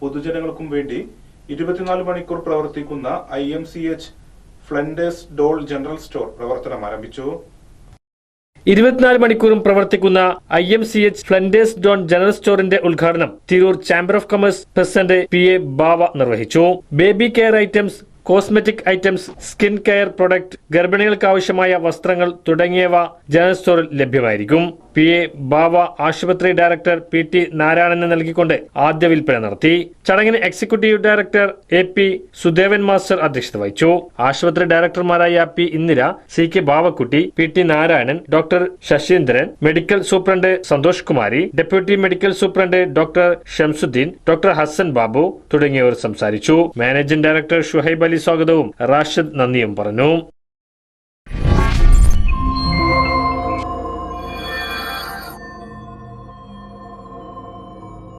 പൊതുജനങ്ങൾക്കും വേണ്ടി ഇരുപത്തിനാല് മണിക്കൂർ പ്രവർത്തിക്കുന്ന ഐ എം സി എച്ച് ഫ്ലൻഡേഴ്സ് ഡോൾ ജനറൽ സ്റ്റോർ പ്രവർത്തനം ആരംഭിച്ചു. ഇരുപത്തിനാല് മണിക്കൂറും പ്രവർത്തിക്കുന്ന ഐ എം സി എച്ച് ഫ്ലൻഡേഴ്സ് ഡോൺ ജനറൽ സ്റ്റോറിന്റെ ഉദ്ഘാടനം Tirur chamber of commerce president P A Bava നിർവഹിച്ചു. Baby care items cosmetic items skin care product ഗർഭിണികൾക്ക് ആവശ്യമായ വസ്ത്രങ്ങൾ തുടങ്ങിയവ ജനറൽ സ്റ്റോറിൽ ലഭ്യമായിരിക്കും. പി. എ. ബാവ ആശുപത്രി ഡയറക്ടർ പി. ടി. നാരായണന് നൽകിക്കൊണ്ട് ആദ്യ വിൽപ്പന നടത്തി. ചടങ്ങിന് executive director A. P. Sudevan master അധ്യക്ഷത വഹിച്ചു. ആശുപത്രി ഡയറക്ടർമാരായ P. Indira C. K. Bavakutty P. T. Narayanan doctor Sasheendran medical superintendent Santhosh Kumari deputy medical superintendent doctor Shamsuddin doctor Hasan Babu തുടങ്ങിയവർ സംസാരിച്ചു. മാനേജിംഗ് ഡയറക്ടർ ഷുഹൈബ് അലി സ്വാഗതവും. റാഷിദ് നന്ദിയും പറഞ്ഞു.